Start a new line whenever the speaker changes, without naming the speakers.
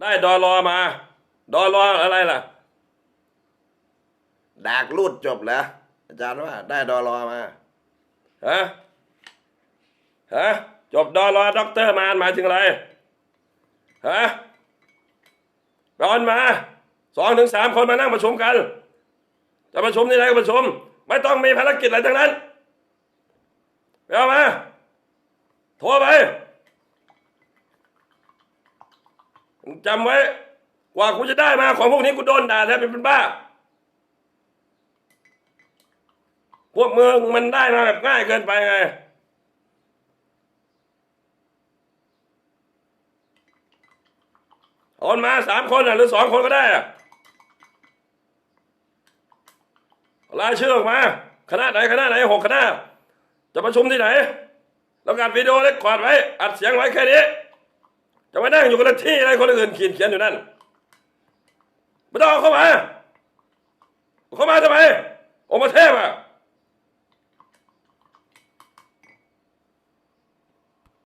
ได้ดอรอมา ดอรออะไรล่ะ
ดากรูดจบแล้วอาจารย์ว่า ได้ดอรอมา
ฮะฮะจบดอรอด็อกเตอร์มานหมายถึงอะไรฮะร้อนมาสองถึงสามคนมานั่งประชุมกัน จะประชุมที่ไหนก็ประชุม ไม่ต้องมีภารกิจอะไรทั้งนั้นไปเอามาโทรไป มึงจำไว้ กว่ากูจะได้มาของพวกนี้กูโดนด่าแทบเป็นบ้า พวกมึงมันได้มาแบบง่ายเกินไปไงโอนมาสามคนน่ะหรือสองคนก็ได้อะรายชื่อออกมา คณะไหนคณะไหนหกคณะ จะประชุมที่ไหน แล้วการวิดีโอเล็กคอร์ดไว้ อัดเสียงไว้แค่นี้ นั่งอยู่คนละที่อะไรคนอื่นเขียนเขียนอยู่นั่นไม่ต้องเข้ามา เข้ามาทำไมองค์เทพอะ